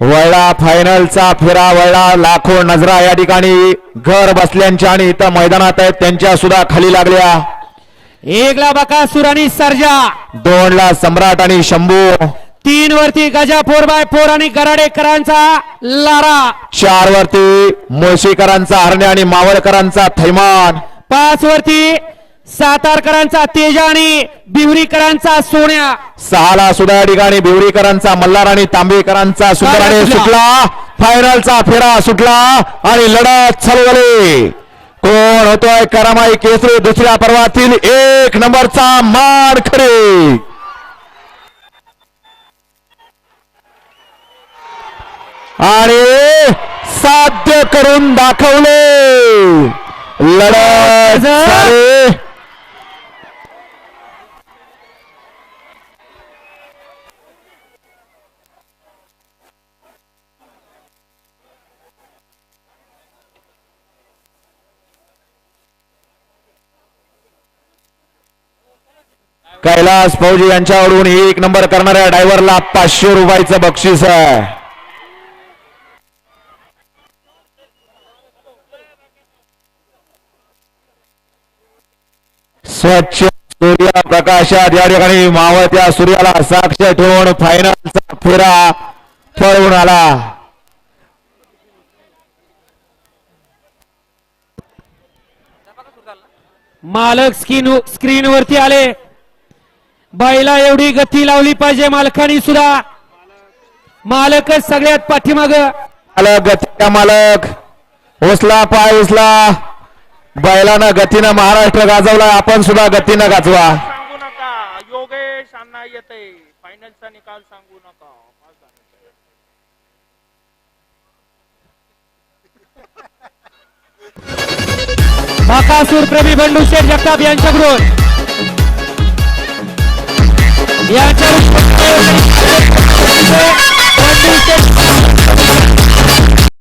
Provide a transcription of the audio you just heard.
वळला फायनलचा फेरा वळला लाखो नजरा या ठिकाणी. घर बसल्यांच्या आणि इथं मैदानात आहेत त्यांच्या सुद्धा खाली लागल्या. एकला बकासूर आणि सर्जा. दोन ला सम्राट आणि शंभू. तीन वरती गजा फोर बाय फोर आणि गराडेकरांचा लारा. चार वरती मुळशीकरांचा हरणे आणि मावळकरांचा थैमान. पाच वरती सातारकरांचा तेजा आणि बिवरीकरांचा सोन्या. सहाला सुद्धा या ठिकाणी बिवरीकरांचा मल्हार आणि तांबेकरांचा सुंदराने सुटला. सुटला. फायनलचा फेरा सुटला आणि लढत चालवली कोण होतोय करामाई केसरी दुसऱ्या पर्वातील एक नंबरचा मान खरे आणि साध्य करून दाखवले. लढत झाली. कैलास फौजी यांच्याकडून एक नंबर करणाऱ्या ड्रायव्हरला पाचशे रुपयाचं बक्षीस आहे. स्वच्छ सूर्य प्रकाशात या ठिकाणी मावळत्या सूर्याला साक्ष ठेवून फायनलचा फेरा ठरवून आला. मालक स्क्रीन स्क्रीन वरती आले. बाईला एवढी गती लावली पाहिजे मालकानी सुद्धा. मालकच सगळ्यात पाठीमाग. मालक गतीचा मालक. उचला पाय उचला. बैलानं गतीनं महाराष्ट्र गाजवला आपण सुद्धा गतीनं गाजवा. सांगू नका. योगेश अण्णा येते. फायनलचा निकाल सांगू नका. बाकासूर प्रेमी बंडू शेठ जगताप यांच्याकडून. यांच्या बंडू शेठ